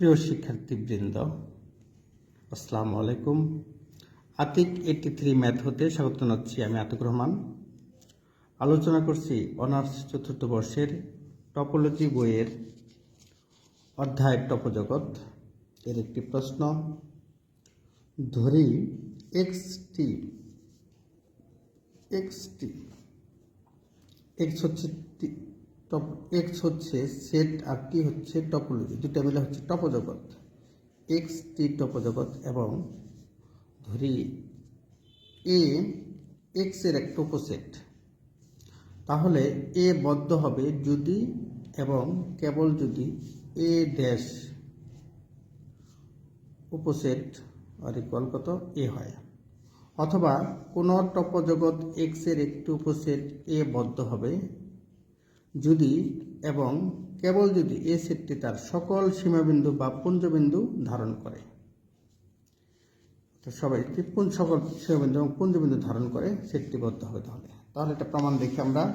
প্রিয় শিক্ষার্থীবৃন্দ, আসসালামু আলাইকুম। আতিক এইটি থ্রি ম্যাথ হতে স্বাগত জানাচ্ছি আমি আতিক রহমান। আলোচনা করছি অনার্স চতুর্থ বর্ষের টপোলজি বইয়ের অধ্যায় টপজগৎ। এর একটি প্রশ্ন, ধরি X T X T X হচ্ছে টপ এক্স হচ্ছে সেট আর টি হচ্ছে টপোলজি দুটা মিলে হচ্ছে টপজগৎ এক্স টি টপজগৎ এবং ধরি এ এক্সের একটা উপসেট তাহলে এ বদ্ধ হবে যদি এবং কেবল যদি এ ড্যাশ উপসেট আর ইকুয়াল কত? এ হয়। অথবা কোনো টপজগৎ এক্সের একটি উপসেট এ বদ্ধ হবে যদি এবং কেবল যদি এ সেটটি তার সকল সীমাবিন্দু বা পুঞ্জবিন্দু ধারণ করে। তো সবাই সকল সীমাবিন্দু এবং পুঞ্জবিন্দু ধারণ করে, সেটটি বদ্ধ হবে তাহলে। তাহলে এটা প্রমাণ দেখে আমরা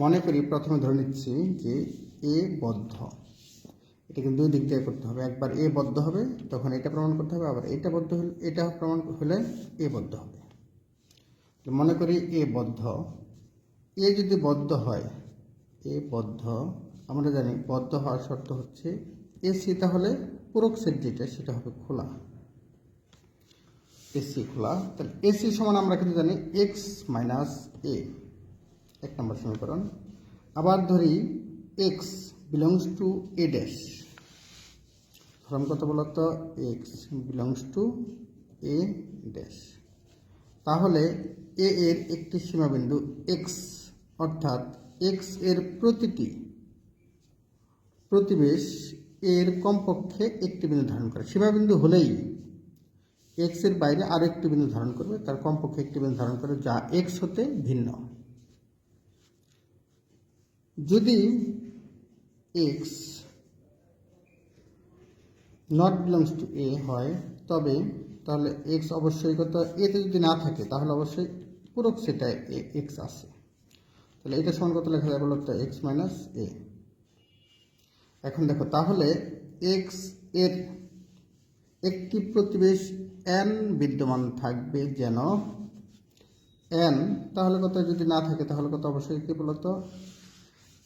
মনে করি প্রথমে ধরে নিচ্ছি যে এ বদ্ধ। এটাকে দুই দিক দিয়ে করতে হবে। একবার এ বদ্ধ হবে, তখন এটা প্রমাণ করতে হবে, আবার এটা বদ্ধ হলে, এটা প্রমাণ হলে এ বদ্ধ হবে। মনে করি এ বদ্ধ। এ যদি বদ্ধ হয় এ বদ্ধ। আমরা জানি বদ্ধ হওয়ার শর্ত হচ্ছে এসি তাহলে পুরক সেট যেটা সেটা হবে খোলা। এসি খোলা। তাহলে এসি সমান আমরা কিন্তু জানি এক্স মাইনাস এ এক নম্বর সমীকরণ। আবার ধরি X belongs to A dash ধরুন কত বলতো? X belongs to A dash তাহলে এ এর একটি সীমাবিন্দু এক্স অর্থাৎ এক্সের প্রতিটি প্রতিবেশ এর কমপক্ষে একটি বিন্দু ধারণ করে। সীমাবিন্দু হলেই এক্সের বাইরে আরও একটি বিন্দু ধারণ করবে, তার কমপক্ষে একটি বিন্দু ধারণ করে, যা এক্স হতে ভিন্ন। যদি X not belongs to A হয়, তবে তাহলে এক্স অবশ্যই কত? এতে যদি না থাকে, তাহলে অবশ্যই পুরো সেটাই এক্স আছে। তাহলে এটা সমান কত লেখা যায় বলো এক্স মাইনাস এ এখন দেখো, তাহলে এক্সের একটি প্রতিবেশ এন বিদ্যমান থাকবে যেন এন তাহলে কত, যদি না থাকে তাহলে কত অবশ্যই কি বলতো?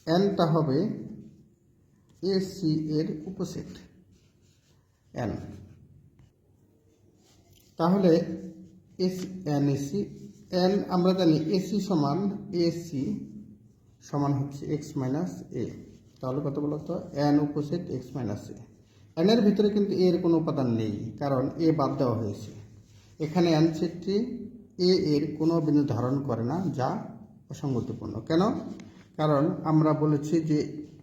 এনটা হবে এ সি এর উপসেট এন তাহলে এস এন এসি এন আমরা জানি এসি সমান এসি সমান হচ্ছে এক্স মাইনাস এ। তাহলে কত বলতো এন উপসেট এক্স মাইনাস এ। এন এর ভিতরে কিন্তু এর কোনো উপাদান নেই, কারণ এ বাদ দেওয়া হয়েছে। এখানে এন সেটটি এ এর কোনো বিন্দু ধারণ করে না, যা অসঙ্গতিপূর্ণ। কেন? কারণ আমরা বলেছি যে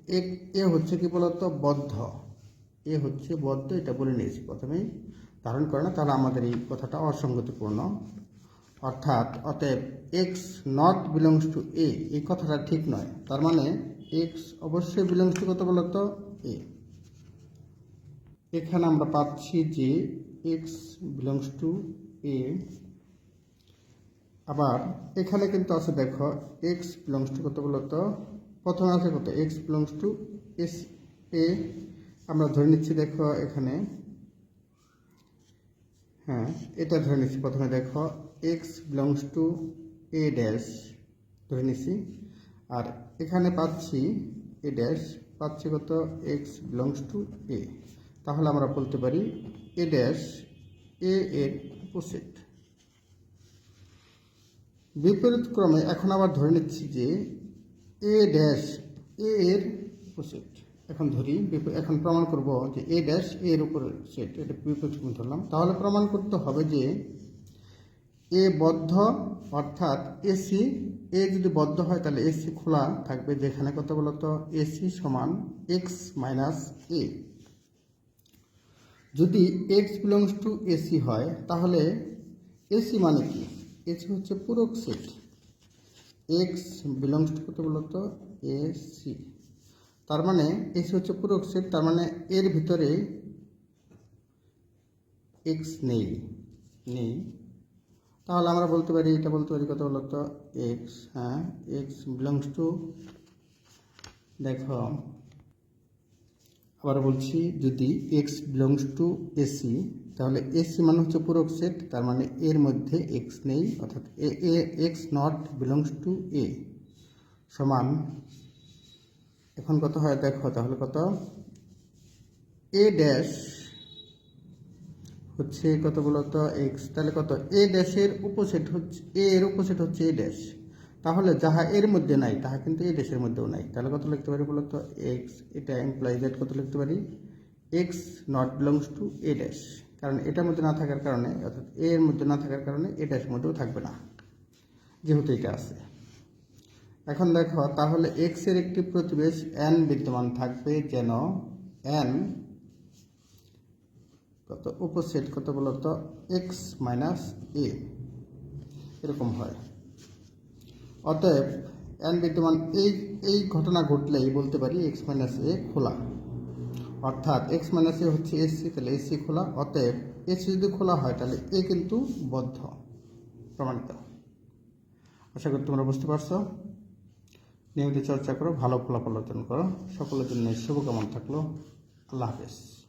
এ এ হচ্ছে কি বলতো? বদ্ধ। এ হচ্ছে বদ্ধ, এটা বলে নিয়েছি প্রথমেই। ধারণ করে না, তাহলে আমাদের এই কথাটা অসঙ্গতিপূর্ণ। অর্থাৎ অতএব X not belongs to A এই কথাটা ঠিক নয়। তার মানে এক্স অবশ্যই বিলংস টু কত বলতো? এ এখানে আমরা পাচ্ছি যে এক্স বিলংস টু এ আবার এখানে কিন্তু আছে, দেখো এক্স বিলংস টু কত বলতো? প্রথমে আছে কত? X belongs to S A আমরা ধরে নিচ্ছি, দেখো, এখানে। হ্যাঁ এটা ধরে নিচ্ছি প্রথমে, দেখো X belongs to A dash ধরে নিচ্ছি আর এখানে পাচ্ছি এ ড্যাশ পাচ্ছি কত? এক্স বিলংস টু এ তাহলে আমরা বলতে পারি এ ড্যাশ এ এর উপসেট বিপরীত ক্রমে এখন আবার ধরে নিচ্ছি যে এ ড্যাশ এ এর উপসেট এখন ধরি এখন প্রমাণ করব যে এ ড্যাশ এর উপর সেট এটা বিপরীত ধরলাম। তাহলে প্রমাণ করতে হবে যে এ বদ্ধ, অর্থাৎ এসি, এ যদি বদ্ধ হয় তাহলে এসি খোলা থাকবে। যেখানে কত বলতো এসি সমান এক্স মাইনাস এ যদি এক্স বিলংস টু এসি হয়, তাহলে এসি মানে কি? এসি হচ্ছে পুরক সেট। এক্স বিলংস টু কত বলতো এসি তার মানে এসি হচ্ছে পুরক সেট, তার মানে এর ভিতরে এক্স নেই। নেই। তাহলে আমরা বলতে পারি, এটা বলতে পারি কত বলতো? এক্স হ্যাঁ এক্স বিলংস টু দেখো, আবার বলছি যদি এক্স বিলংস টু এসি তাহলে এসি মানে হচ্ছে পূরক সেট তার মানে এর মধ্যে এক্স নেই, অর্থাৎ এ X not belongs to A সমান, এখন কত হয়? দেখো, তাহলে কত? এ ড্যাশ হচ্ছে কত বলতো এক্স তাহলে কত? এ ড্যাশের উপসেট হচ্ছে, এ এর উপসেট হচ্ছে এ ড্যাশ তাহলে যাহা এর মধ্যে নাই, তাহা কিন্তু এ ড্যাশের মধ্যেও নাই। তাহলে কত লিখতে পারি বলতো এক্স এটা এমপ্লয় দ্যাট কত লিখতে পারি? X not belongs to A dash কারণ এটার মধ্যে না থাকার কারণে, অর্থাৎ এ এর মধ্যে না থাকার কারণে এ ড্যাশের মধ্যেও থাকবে না, যেহেতু এটা আছে। এখন দেখো, তাহলে এক্সের একটি প্রতিবেশ এন বিদ্যমান থাকবে যেন এন কত উপসেট কত বলতো এক্স মাইনাস এ এরকম হয়। অতএব এন বিদ্যমান এই এই ঘটনা ঘটলেই বলতে পারি এক্স মাইনাস এ খোলা। অর্থাৎ এক্স মাইনাস এ হচ্ছে এসি তাহলে এসি খোলা। অতএব এসি যদি খোলা হয়, তাহলে এ কিন্তু বদ্ধ, প্রমাণিত। আশা করি তোমরা বুঝতে পারছ। নিয়মিত চর্চা করো, ভালো ফলাফল অর্জন করো। সকলের জন্য শুভকামনা থাকল। আল্লাহ হাফেজ।